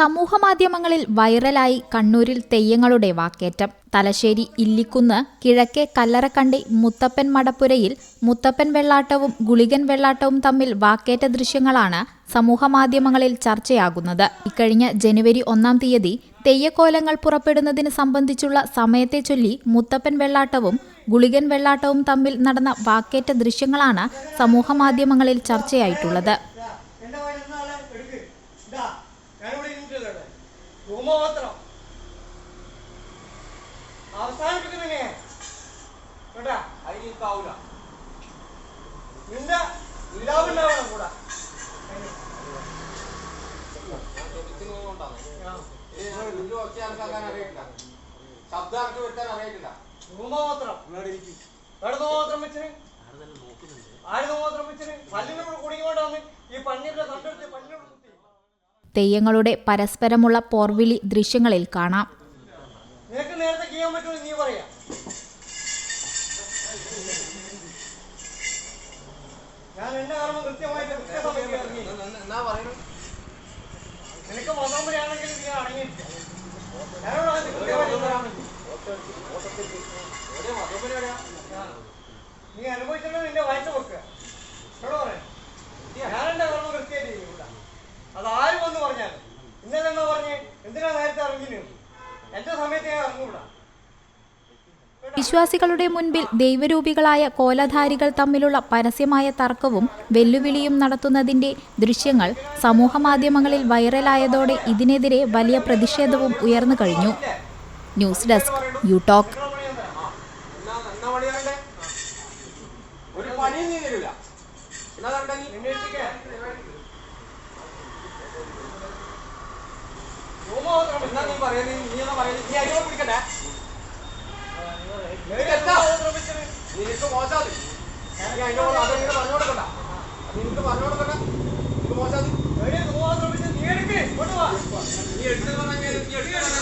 സമൂഹമാധ്യമങ്ങളിൽ വൈറലായി കണ്ണൂരിൽ തെയ്യങ്ങളുടെ വാക്കേറ്റം. തലശ്ശേരി ഇല്ലിക്കുന്ന് കിഴക്കേ കല്ലറക്കണ്ടി മുത്തപ്പൻ മടപ്പുരയിൽ മുത്തപ്പൻ വെള്ളാട്ടവും ഗുളികൻ വെള്ളാട്ടവും തമ്മിൽ വാക്കേറ്റ ദൃശ്യങ്ങളാണ് സമൂഹമാധ്യമങ്ങളിൽ ചർച്ചയാകുന്നത്. ഇക്കഴിഞ്ഞ ജനുവരി ഒന്നാം തീയതി തെയ്യക്കോലങ്ങൾ പുറപ്പെടുന്നതിന് സംബന്ധിച്ചുള്ള സമയത്തെ ചൊല്ലി മുത്തപ്പൻ വെള്ളാട്ടവും ഗുളികൻ വെള്ളാട്ടവും തമ്മിൽ നടന്ന വാക്കേറ്റ ദൃശ്യങ്ങളാണ് സമൂഹമാധ്യമങ്ങളിൽ ചർച്ചയായിട്ടുള്ളത്. ധൂമപത്രം അവസാനിപ്പിക്കുന്നേ കേട്ടാ? അതിനിക്കാവൂല നിന്റെ നിലാവുണ്ടാവണം കൂടെ. ശബ്ദം ഇറക്കി വിട്ടാൻ അറിയിട്ടില്ല ധൂമപത്രം വെച്ചിന്? പല്ലിനോട് കുടുങ്ങിക്കൊണ്ടാന്ന് ഈ പന്നിയുടെ കണ്ടെടുത്ത് പല്ലിനോട് തെയ്യങ്ങളുടെ പരസ്പരമുള്ള പോർവിളി ദൃശ്യങ്ങളിൽ കാണാം. നീ പറയാ. നിന്റെ വായിച്ച കർമ്മം കൃത്യമായിട്ട് കൃത്യസമയത്ത് വിശ്വാസികളുടെ മുൻപിൽ ദൈവരൂപികളായ കോലധാരികൾ തമ്മിലുള്ള പരസ്യമായ തർക്കവും വെല്ലുവിളിയും നടത്തുന്നതിന്റെ ദൃശ്യങ്ങൾ സമൂഹമാധ്യമങ്ങളിൽ വൈറലായതോടെ ഇതിനെതിരെ വലിയ പ്രതിഷേധവും ഉയർന്നു കഴിഞ്ഞു. ന്യൂസ് ഡെസ്ക് യു ടോക്ക് നീ എന്നാ തരണ്ടേ നീ അന്വേഷിക്കാൻ നിനക്ക് മോശാതി. നിനക്ക് കൂടെ അതെങ്ങനെ പറഞ്ഞു കൊടുക്കണ്ട. നിനക്ക് പറഞ്ഞു കൊടുക്കണ്ട. നിനക്ക് മോശാതി. നീ എടുക്ക്. നീ എടുത്ത് പറഞ്ഞു നീ എടുത്ത്